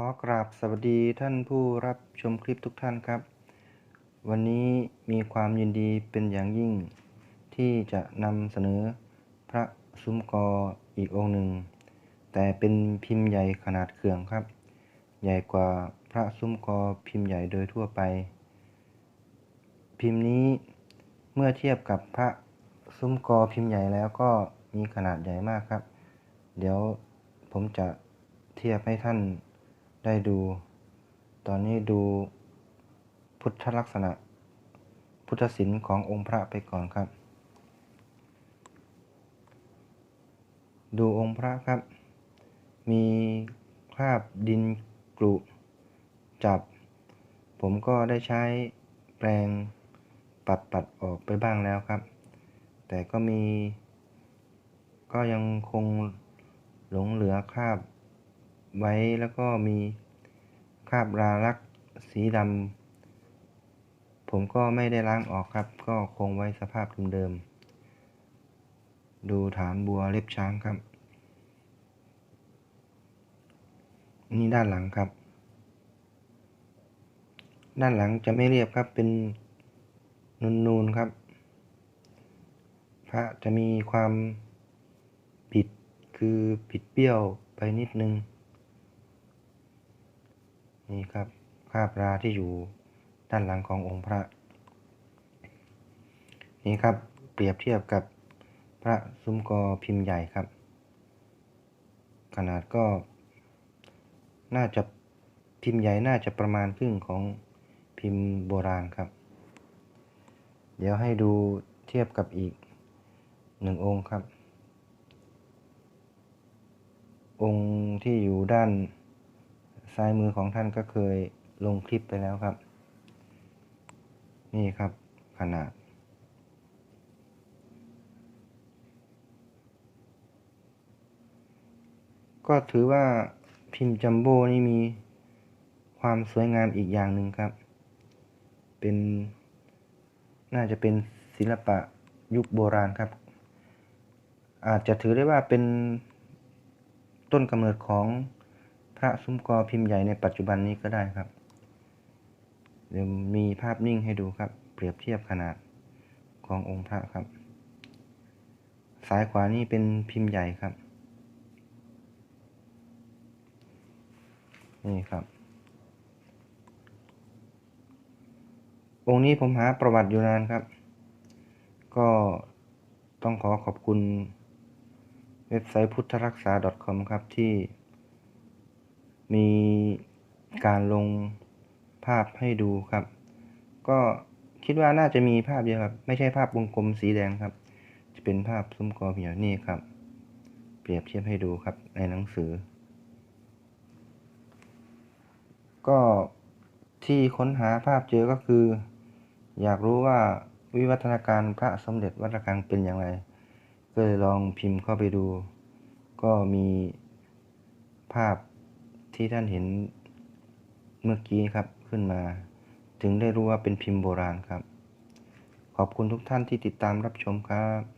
ขอกราบสวัสดีท่านผู้รับชมคลิปทุกท่านครับ วันนี้มีความยินดีเป็นอย่างยิ่ง ที่จะนำเสนอพระซุ้มกออีกองค์หนึ่ง แต่เป็นพิมพ์ใหญ่ขนาดเขื่องครับ ใหญ่กว่าพระซุ้มกอพิมพ์ใหญ่โดยทั่วไป พิมพ์นี้เมื่อเทียบกับพระซุ้มกอพิมพ์ใหญ่แล้วก็มีขนาดใหญ่มากครับ เดี๋ยวผมจะเทียบให้ท่าน ได้ดู ตอนนี้ดูพุทธลักษณะ พุทธศิลป์ขององค์พระไปก่อนครับ ดูองค์พระครับ มีคราบดินกรุจับ ผมก็ได้ใช้แปรงปัดปัดออกไปบ้างแล้วครับ แต่ก็มี ก็ยังคงหลงเหลือคราบ ไว้แล้วก็มีคราบราลักสีดำผมก็ไม่ได้ล้างออกครับ ก็คงไว้สภาพเดิมๆดูฐานบัวเล็บช้างครับ นี่ด้านหลังครับ ด้านหลังจะไม่เรียบครับเป็นนูนๆครับ พระจะมีความผิดคือผิดเปรี้ยวไปนิดนึง นี่ครับคาบราที่อยู่ด้านหลังขององค์พระ นี่ครับเปรียบเทียบกับพระซุ้มกอพิมพ์ใหญ่ครับ ขนาดก็ น่าจะพิมพ์ใหญ่น่าจะประมาณครึ่งของพิมพ์โบราณครับ เดี๋ยวให้ดูเทียบกับอีกหนึ่งองค์ครับ องค์ที่อยู่ด้าน ซ้ายมือของท่านก็เคยลงคลิปไปแล้วครับ นี่ครับขนาด ก็ถือว่าพิมพ์จัมโบ้นี่มีความสวยงามอีกอย่างหนึ่งครับ เป็นน่าจะเป็นศิลปะยุคโบราณครับ อาจจะถือได้ว่าเป็นต้นกำเนิดของ พระซุ้มกอพิมพ์ใหญ่ในปัจจุบันนี้ก็ได้ครับเดี๋ยวมีภาพนิ่งให้ดูครับ เปรียบเทียบขนาดขององค์พระครับ ซ้ายขวานี่เป็นพิมพ์ใหญ่ครับ นี่ครับ องค์นี้ผมหาประวัติอยู่นานครับ ก็ต้องขอขอบคุณเว็บไซต์พุทธรักษา .com ครับที่ มีการลงภาพให้ดูครับ ก็คิดว่าน่าจะมีภาพเยอะครับ ไม่ใช่ภาพวงกลมสีแดงครับ จะเป็นภาพซุ้มกอเพียนี่ครับ เปรียบเทียบให้ดูครับในหนังสือ ก็ที่ค้นหาภาพเจอก็คือ อยากรู้ว่าวิวัฒนาการพระสมเด็จวัดระฆังเป็นอย่างไรก็เลยลองพิมพ์เข้าไปดู ก็มีภาพ ที่ท่านเห็นเมื่อกี้ครับขึ้นมา ถึงได้รู้ว่าเป็นพิมพ์โบราณครับ ขอบคุณทุกท่านที่ติดตามรับชมครับ